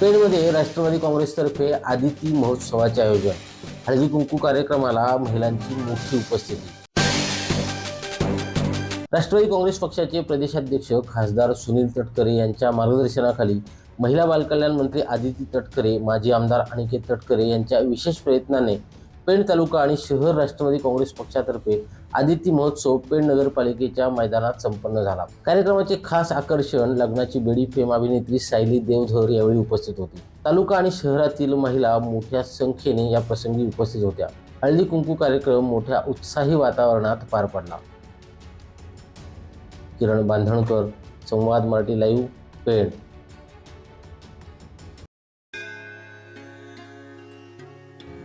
पेणमध्ये राष्ट्रवादी काँग्रेसतर्फे आदिती महोत्सवाचे आयोजन. हळदी कुंकू कार्यक्रमाला महिलांची मोठी उपस्थिती. राष्ट्रवादी काँग्रेस पक्षाचे प्रदेशाध्यक्ष खासदार सुनील तटकरे यांच्या मार्गदर्शनाखाली महिला बालकल्याण मंत्री आदिती तटकरे माजी आमदार अनिकेत तटकरे यांच्या विशेष प्रयत्नाने पेण तालुका आणि शहर राष्ट्रवादी काँग्रेस पक्षातर्फे आदिती महोत्सव पेण नगरपालिकेच्या मैदानात संपन्न झाला. कार्यक्रमाचे खास आकर्षण लग्नाची बेडी फेम अभिनेत्री सायली देवधर यावेळी उपस्थित होती. तालुका आणि शहरातील महिला मोठ्या संख्येने या प्रसंगी उपस्थित होत्या. हळदी कुंकू कार्यक्रम मोठ्या उत्साही वातावरणात पार पडला. किरण बांधणकर संवाद मराठी लाईव्ह पेण.